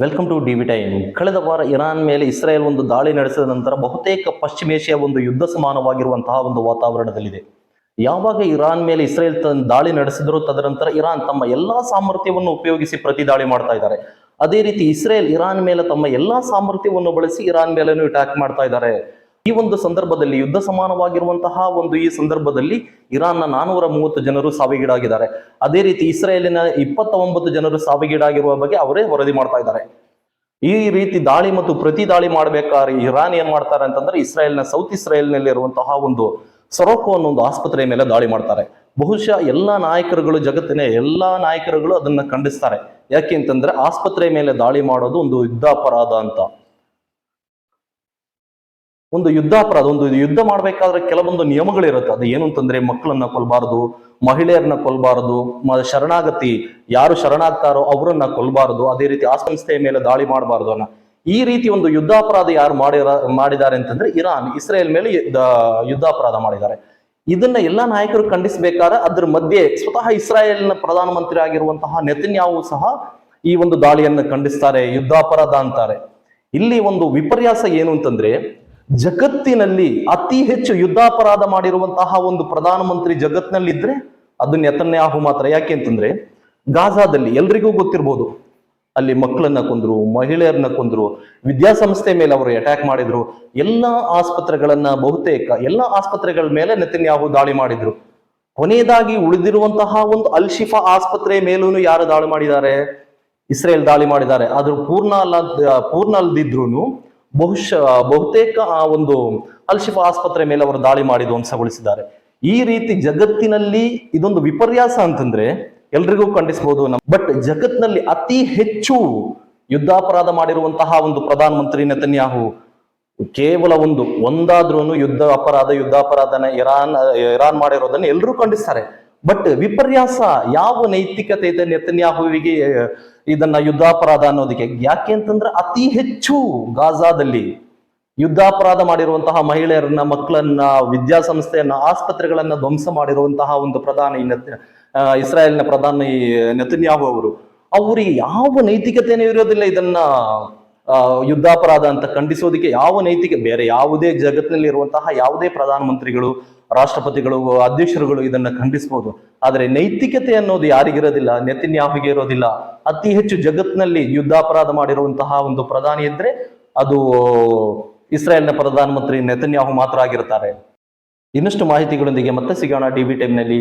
Welcome to D V time ಕಳೆದ ವಾರ Iran ಮೇಲೆ ಇಸ್ರೇಲ್ ಒಂದು ದಾಳಿ ನಡೆಸಿದ ನಂತರ ಬಹುತೇಕ ಪಶ್ಚಿಮೇಷ್ಯಾ ಒಂದು ಯುದ್ಧ ಸಮಾನವಾಗಿರುವಂತಹ ಒಂದು ವಾತಾವರಣದಲ್ಲಿದೆ. ಯಾವಾಗ ಇರಾನ್ ಮೇಲೆ ಇಸ್ರೇಲ್ ದಾಳಿ ನಡೆಸಿದ್ರು ತದನಂತರ ಇರಾನ್ ತಮ್ಮ ಎಲ್ಲಾ ಸಾಮರ್ಥ್ಯವನ್ನು ಉಪಯೋಗಿಸಿ ಪ್ರತಿ ದಾಳಿ ಮಾಡ್ತಾ ಇದ್ದಾರೆ. ಅದೇ ರೀತಿ ಇಸ್ರೇಲ್ ಇರಾನ್ ಮೇಲೆ ತಮ್ಮ ಎಲ್ಲಾ ಸಾಮರ್ಥ್ಯವನ್ನು ಬಳಸಿ ಇರಾನ್ ಮೇಲೆನೂ ಅಟ್ಯಾಕ್ ಮಾಡ್ತಾ ಇದ್ದಾರೆ. ಈ ಒಂದು ಸಂದರ್ಭದಲ್ಲಿ ಯುದ್ಧ ಸಮಾನವಾಗಿರುವಂತಹ ಒಂದು ಈ ಸಂದರ್ಭದಲ್ಲಿ ಇರಾನ್ನ ನಾನೂರ ಮೂವತ್ತು ಜನರು ಸಾವಿಗೀಡಾಗಿದ್ದಾರೆ. ಅದೇ ರೀತಿ ಇಸ್ರೇಲಿನ ಇಪ್ಪತ್ತ ಒಂಬತ್ತು ಜನರು ಸಾವಿಗೀಡಾಗಿರುವ ಬಗ್ಗೆ ಅವರೇ ವರದಿ ಮಾಡ್ತಾ ಇದ್ದಾರೆ. ಈ ರೀತಿ ದಾಳಿ ಮತ್ತು ಪ್ರತಿ ದಾಳಿ ಮಾಡಬೇಕಾದ್ರೆ ಇರಾನ್ ಏನ್ ಮಾಡ್ತಾರೆ ಅಂತಂದ್ರೆ ಇಸ್ರೇಲ್ನ ಸೌತ್ ಇಸ್ರಾಯೇಲ್ನಲ್ಲಿ ಇರುವಂತಹ ಒಂದು ಸೊರೊಕೋ ಅನ್ನೋ ಒಂದು ಆಸ್ಪತ್ರೆಯ ಮೇಲೆ ದಾಳಿ ಮಾಡ್ತಾರೆ. ಬಹುಶಃ ಎಲ್ಲಾ ನಾಯಕರುಗಳು ಜಗತ್ತಿನ ಎಲ್ಲಾ ನಾಯಕರುಗಳು ಅದನ್ನ ಖಂಡಿಸ್ತಾರೆ. ಯಾಕೆ ಅಂತಂದ್ರೆ ಆಸ್ಪತ್ರೆ ಮೇಲೆ ದಾಳಿ ಮಾಡೋದು ಒಂದು ಯುದ್ಧ ಅಪರಾಧ ಅಂತ. ಒಂದು ಯುದ್ಧ ಅಪರಾಧ, ಒಂದು ಯುದ್ಧ ಮಾಡ್ಬೇಕಾದ್ರೆ ಕೆಲವೊಂದು ನಿಯಮಗಳಿರುತ್ತೆ. ಅದು ಏನು ಅಂತಂದ್ರೆ ಮಕ್ಕಳನ್ನ ಕೊಲ್ಬಾರದು, ಮಹಿಳೆಯರನ್ನ ಕೊಲ್ಬಾರದು ಶರಣಾಗತಿ, ಯಾರು ಶರಣಾಗ್ತಾರೋ ಅವರನ್ನ ಕೊಲ್ಬಾರದು, ಅದೇ ರೀತಿ ಆ ಸಂಸ್ಥೆಯ ಮೇಲೆ ದಾಳಿ ಮಾಡಬಾರದು ಅನ್ನ. ಈ ರೀತಿ ಒಂದು ಯುದ್ಧಾಪರಾಧ ಯಾರು ಮಾಡಿರ, ಮಾಡಿದ್ದಾರೆ ಅಂತಂದ್ರೆ ಇರಾನ್, ಇಸ್ರೇಲ್ ಮೇಲೆ ಯುದ್ಧ ಯುದ್ಧಾಪರಾಧ ಮಾಡಿದ್ದಾರೆ. ಇದನ್ನ ಎಲ್ಲಾ ನಾಯಕರು ಖಂಡಿಸಬೇಕಾದ್ರೆ ಅದ್ರ ಮಧ್ಯೆ ಸ್ವತಃ ಇಸ್ರಾಯೇಲ್ನ ಪ್ರಧಾನಮಂತ್ರಿ ಆಗಿರುವಂತಹ ನೆತನ್ಯಾವು ಸಹ ಈ ಒಂದು ದಾಳಿಯನ್ನು ಖಂಡಿಸ್ತಾರೆ ಯುದ್ಧಾಪರಾಧ ಅಂತಾರೆ. ಇಲ್ಲಿ ಒಂದು ವಿಪರ್ಯಾಸ ಏನು ಅಂತಂದ್ರೆ ಜಗತ್ತಿನಲ್ಲಿ ಅತಿ ಹೆಚ್ಚು ಯುದ್ಧಾಪರಾಧ ಮಾಡಿರುವಂತಹ ಒಂದು ಪ್ರಧಾನಮಂತ್ರಿ ಜಗತ್ತಿನಲ್ಲಿದ್ರೆ ಅದು ನೆತನ್ಯಾಹು ಮಾತ್ರ. ಯಾಕೆ ಅಂತಂದ್ರೆ ಗಾಜಾದಲ್ಲಿ ಎಲ್ರಿಗೂ ಗೊತ್ತಿರ್ಬೋದು. ಅಲ್ಲಿ ಮಕ್ಕಳನ್ನ ಕೊಂದ್ರು, ಮಹಿಳೆಯರನ್ನ ಕೊಂದ್ರು, ವಿದ್ಯಾಸಂಸ್ಥೆ ಮೇಲೆ ಅವರು ಅಟ್ಯಾಕ್ ಮಾಡಿದ್ರು. ಎಲ್ಲಾ ಆಸ್ಪತ್ರೆಗಳನ್ನ ಬಹುತೇಕ, ಎಲ್ಲಾ ಆಸ್ಪತ್ರೆಗಳ ಮೇಲೆ ನೆತನ್ಯಾಹು ದಾಳಿ ಮಾಡಿದ್ರು. ಕೊನೆಯದಾಗಿ ಉಳಿದಿರುವಂತಹ ಒಂದು ಅಲ್ಶಿಫಾ ಆಸ್ಪತ್ರೆ ಮೇಲೂ ಯಾರು ದಾಳಿ ಮಾಡಿದ್ದಾರೆ? ಇಸ್ರೇಲ್ ದಾಳಿ ಮಾಡಿದ್ದಾರೆ. ಆದ್ರೂ ಪೂರ್ಣ ಅಲ್ಲ, ಪೂರ್ಣ ಅಲ್ದಿದ್ರು ಬಹುಶಃ, ಬಹುತೇಕ ಆ ಒಂದು ಅಲ್ಶಿಫಾ ಆಸ್ಪತ್ರೆ ಮೇಲೆ ಅವರು ದಾಳಿ ಮಾಡಿ ಧ್ವಂಸಗೊಳಿಸಿದ್ದಾರೆ. ಈ ರೀತಿ ಜಗತ್ತಿನಲ್ಲಿ ಇದೊಂದು ವಿಪರ್ಯಾಸ ಅಂತಂದ್ರೆ ಎಲ್ರಿಗೂ ಖಂಡಿಸಬಹುದು ಬಟ್ ಜಗತ್ನಲ್ಲಿ ಅತಿ ಹೆಚ್ಚು ಯುದ್ಧಾಪರಾಧ ಮಾಡಿರುವಂತಹ ಒಂದು ಪ್ರಧಾನ ಮಂತ್ರಿ ನೆತನ್ಯಾಹು ಕೇವಲ ಒಂದು ಒಂದಾದ್ರೂ ಯುದ್ಧ ಅಪರಾಧ, ಯುದ್ಧಾಪರಾಧನ ಇರಾನ್ ಇರಾನ್ ಮಾಡಿರೋದನ್ನ ಎಲ್ಲರೂ ಖಂಡಿಸ್ತಾರೆ. ಬಟ್ ವಿಪರ್ಯಾಸ ಯಾವ ನೈತಿಕತೆ ಇದೆ ನೆತನ್ಯಾಹುವಿಗೆ ಇದನ್ನ ಯುದ್ಧಾಪರಾಧ ಅನ್ನೋದಕ್ಕೆ. ಯಾಕೆ ಅಂತಂದ್ರೆ ಅತಿ ಹೆಚ್ಚು ಗಾಜಾದಲ್ಲಿ ಯುದ್ಧಾಪರಾಧ ಮಾಡಿರುವಂತಹ ಮಹಿಳೆಯರನ್ನ, ಮಕ್ಕಳನ್ನ, ವಿದ್ಯಾಸಂಸ್ಥೆಯನ್ನ, ಆಸ್ಪತ್ರೆಗಳನ್ನ ಧ್ವಂಸ ಮಾಡಿರುವಂತಹ ಒಂದು ಪ್ರಧಾನಿ ಇಸ್ರಾಯೇಲ್ನ ಪ್ರಧಾನಿ ನೆತನ್ಯಾಹು ಅವರು. ಅವರಿಗೆ ಯಾವ ನೈತಿಕತೆಯೂ ಇರೋದಿಲ್ಲ ಇದನ್ನ ಯುದ್ಧಾಪರಾಧ ಅಂತ ಖಂಡಿಸೋದಕ್ಕೆ. ಯಾವ ನೈತಿಕ, ಬೇರೆ ಯಾವುದೇ ಜಗತ್ತಿನಲ್ಲಿ ಇರುವಂತಹ ಯಾವುದೇ ಪ್ರಧಾನಮಂತ್ರಿಗಳು ರಾಷ್ಟ್ರಪತಿಗಳು, ಅಧ್ಯಕ್ಷರುಗಳು ಇದನ್ನ ಖಂಡಿಸಬಹುದು ಆದರೆ ನೈತಿಕತೆ ಅನ್ನೋದು ಯಾರಿಗಿರೋದಿಲ್ಲ, ನೆತಿನ್ಯಾಹುಗೆ ಇರೋದಿಲ್ಲ. ಅತಿ ಹೆಚ್ಚು ಜಗತ್ತಿನಲ್ಲಿ ಯುದ್ಧಾಪರಾಧ ಮಾಡಿರುವಂತಹ ಒಂದು ಪ್ರಧಾನಿ ಇದ್ರೆ ಅದು ಇಸ್ರಾಯೇಲ್ನ ಪ್ರಧಾನಮಂತ್ರಿ ನೆತನ್ಯಾಹು ಮಾತ್ರ ಆಗಿರ್ತಾರೆ. ಇನ್ನಷ್ಟು ಮಾಹಿತಿಗಳೊಂದಿಗೆ ಮತ್ತೆ ಸಿಗೋಣ ಟಿವಿ ಟೈಮ್ನಲ್ಲಿ.